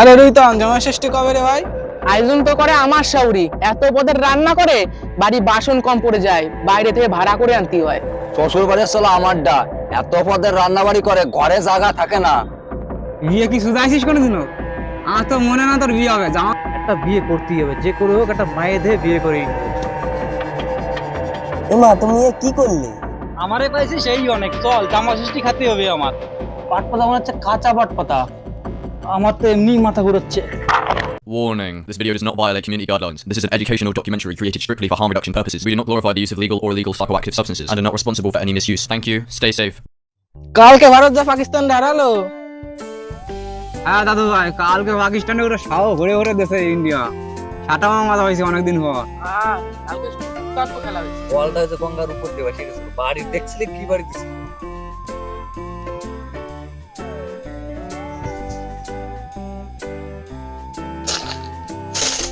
আরে রুইতন জমা ষষ্ঠী কবে রে ভাই? আয়োজন তো করে আমার শাউরি। এত পদের রান্না করে বাড়ি বাসন কম পড়ে যায় বাইরে থেকে ভাড়া করে আনতে হয়। শ্বশুর বাড়ির চলো আমার ডা এত পদের রান্না বাড়ি করে ঘরে জায়গা থাকে না। বিয়ে কি সুদাইছিস কোনোদিনও? আমার তো মনে না তোর বিয়ে হবে জামা একটা বিয়ে করতেই হবে যে করে হোক একটা মায়ে দিয়ে বিয়ে করি এমা তুমি এ কি করলে? আমারে পাইছি সেই অনেক চল জামা ষষ্ঠী খাতে হবে আমার। পাট পাতা মনে হচ্ছে কাঁচা পাট পাতা আমার তো এমনি মাথা ঘুরোচ্ছে Warning. This video does not violate community guidelines. This is an educational documentary created strictly for harm reduction purposes. We do not glorify the use of legal or illegal psychoactive substances and are not responsible for any misuse. Thank you. Stay safe. কালকে ভারত যা পাকিস্তান হারালো হ্যাঁ দাদু ভাই কালকে পাকিস্তানে ওরা Sao ঘুরে ঘুরে দেশে ইন্ডিয়া সাটা মাথা হয়েছে অনেকদিন পর ওয়ালটা হচ্ছে গঙ্গার উপর দিয়ে বসে বাড়ি দেখছিলে কি বাড়ি দিছিল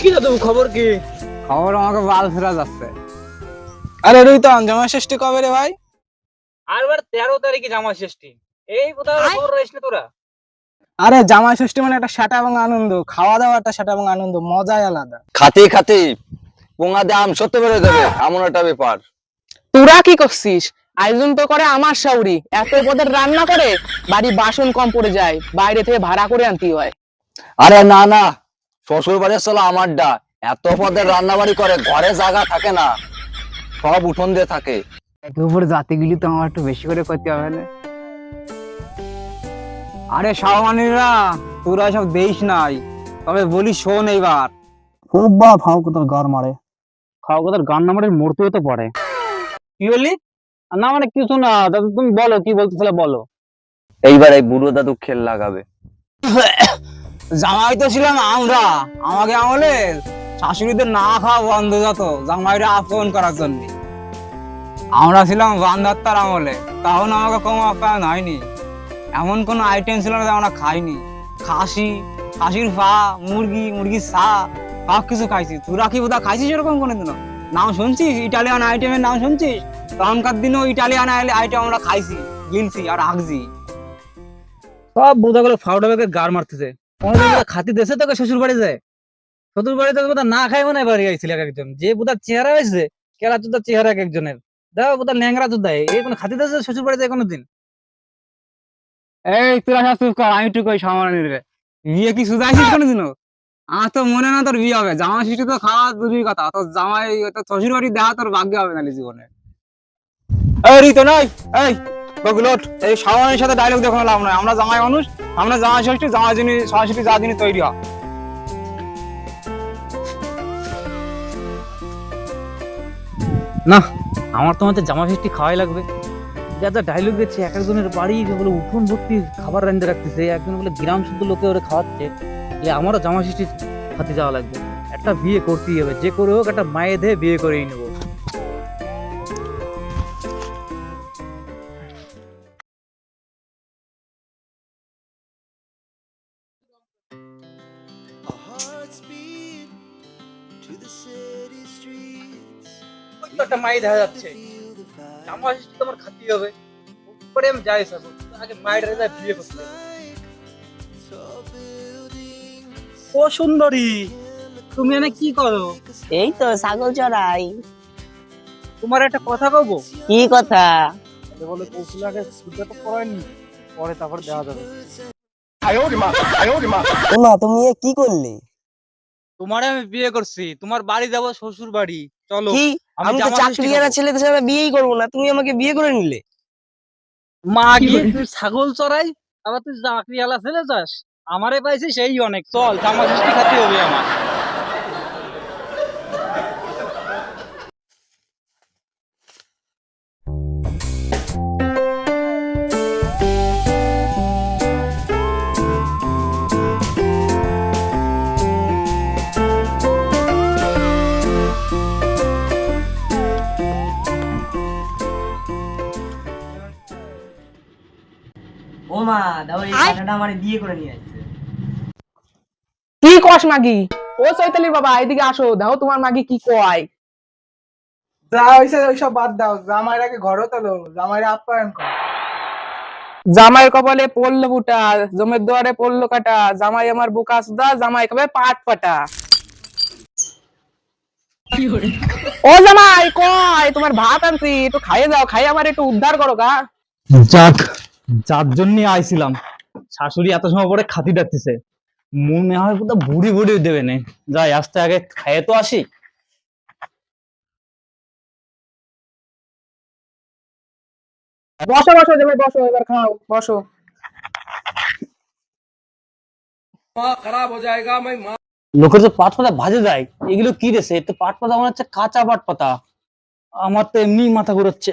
কি দাদু খবর কি? খবর আমাকে বাল ফেরা যাচ্ছে। আরে রুইতন জমা ষষ্ঠী কবে রে ভাই? আর বার তেরো তারিখে জামা ষষ্ঠী এই কোথাও খবর না তোরা? আরে জামাই ষষ্ঠী মানে একটা সাটা এবং আনন্দ খাওয়া দাওয়া একটা সাটা এবং আনন্দ মজাই আলাদা। খাতে খাতে পোঙা দাম সত্য বেড়ে যাবে এমন একটা ব্যাপার। তোরা কি করছিস? আয়োজন তো করে আমার সাউরি এত পদের রান্না করে বাড়ি বাসন কম পড়ে যায় বাইরে থেকে ভাড়া করে আনতে হয়। আরে না না শ্বশুর বাড়ির চলো আমার ডা এত পদের রান্না বাড়ি করে ঘরে জায়গা থাকে না। সব উঠোন দিয়ে থাকে। একে উপরে জাতিগুলি তো আমার একটু বেশি করে করতে হবে না। আরে সাহমানিরা তোরা সব দেইস নাই। তবে বলি শোন এইবার। খুব বা ফাও গার মারে। খাওয়া কথা গান নাম্বারের মূর্তি হতে পারে কি বললি? না মানে কিছু না দাদু তুমি বলো কি বলতেছিলে বলো। এইবার এই বুড়ো দাদু খেল লাগাবে। জামাই তো ছিলাম আমরা, আমাকে আমলে শাশুড়িদের না খাওয়া বন্ধ যেত, জামাইরা আপন করার জন্য। আমরা ছিলাম বান্ধাত্তার আমলে, তখন আমাকে কম আপ্যায়ন হয়নি। এমন কোন আইটেম ছিল না যে আমরা খাইনি। খাসি, খাসির ফা, মুরগি, মুরগির সা সব কিছু খাইছি। তোরা কি বোধহয় খাইছিস এরকম কোনোদিনও? নাম শুনছিস? ইটালিয়ান আইটেমের নাম শুনছিস? তখনকার দিনেও ইটালিয়ান আইটেম আমরা খাইছি, গিলছি আর আগছি সব বোধা গেলো ফাউডা গার মারতেছে। খাতি দেশে তোকে শ্বশুর বাড়ি যায়। শ্বশুর বাড়িতে বোধহয় না খাই মনে হয় বাড়ি আইছিল এক একজন। যে বোধহয় চেহারা হয়েছে কেলা চুদার চেহারা এক একজনের। দেখো বোধহয় ল্যাংরা চুদা এই কোনো খাতি দেশে শ্বশুর বাড়ি যায় কোনোদিন? এই তোরা চুপ কর আমি একটু কই সামান্য রে। বিয়ে কি সুদাইছিস কোনোদিনও? আমার তো মনে না তোর বিয়ে হবে। জামা শিশু তো খাওয়া দূরই কথা। তোর জামাই তোর শ্বশুর বাড়ি দেখা তোর ভাগ্য হবে না জীবনে। এই রিতো নাই এই বগুলোট এই সামানের সাথে ডায়লগ লাভ নয় আমরা জামাই মানুষ, আমরা জামাই ষষ্ঠী, জামাই সংস্কৃতি যা তৈরি হয়। না, আমার তো জামা ষষ্ঠী খাওয়াই লাগবে। যা যা ডায়লগ দিচ্ছে এক একজনের বাড়ি বলে উঠোন ভর্তি খাবার রান্ধে রাখতেছে, একজন বলে গ্রাম শুদ্ধ লোকে ওরা খাওয়াচ্ছে আমারও জামা ষষ্ঠী খাতে যাওয়া লাগবে। একটা বিয়ে করতেই হবে, যে করে হোক একটা মায়ে দিয়ে বিয়ে করেই নেব। তো একটা মাই দেখা যাচ্ছে। তোমার খাতেই হবে। পরে আমি যাই সব। আগে মায়ের যায় বিয়ে করতে। ও সুন্দরী তুমি এনে কি করো? এই তো ছাগল চড়াই। তোমার একটা কথা কব? কি কথা? বলে কৌশল আগে তো করায়নি পরে তারপর দেওয়া যাবে। এমা তুমি কি করলে? তোমারে আমি বিয়ে করছি তোমার বাড়ি যাব শ্বশুর বাড়ি চলো। কি? আমি তো আমি ছেলেদের সাথে বিয়েই করব না তুমি আমাকে বিয়ে করে নিলে। মা গিয়ে তুই ছাগল চড়াই? আবার তুই চাকরিওয়ালা ছেলে চাস? আমারে পাইছি সেই অনেক চল জামা ষষ্ঠী খাতে হবে ও মা দাও এই কাঁটাটা আমার বিয়ে করে নিয়ে আসছে। কি কস মাগি? ও চৈতালির বাবা এদিকে আসো দেখো তোমার মাগি কি কয়। যা ওইসব বাদ দাও জামাইরাকে ঘরে তোলো জামাইরা আপ্যায়ন করো। জামাই কপালে পড়ল ফুটা জমের দুয়ারে পড়ল কাটা জামাই আমার বুকা সুদা জামাই কবে পাট পাটা ও জামাই কয় তোমার ভাত আনছি একটু খাইয়ে যাও খাইয়ে আমার একটু উদ্ধার করো গা। যাক। যার জন্য আইছিলাম। শাশুড়ি এত সময় পরে খাতি ডাকতেছে। মনে হয় পুরো বুড়ি বুড়ি দেবে না। যাই আস্তে আগে খাইয়ে তো আসি। বসো বসো জামাই বসো এবার খাও বসো। খারাপ হয়ে যায়গা লোকের যে পাট পাতা ভাজে যায় এগুলো কি রেছে তো পাট পাতা মনে হচ্ছে কাঁচা পাট পাতা। আমার তো এমনি মাথা ঘুরোচ্ছে।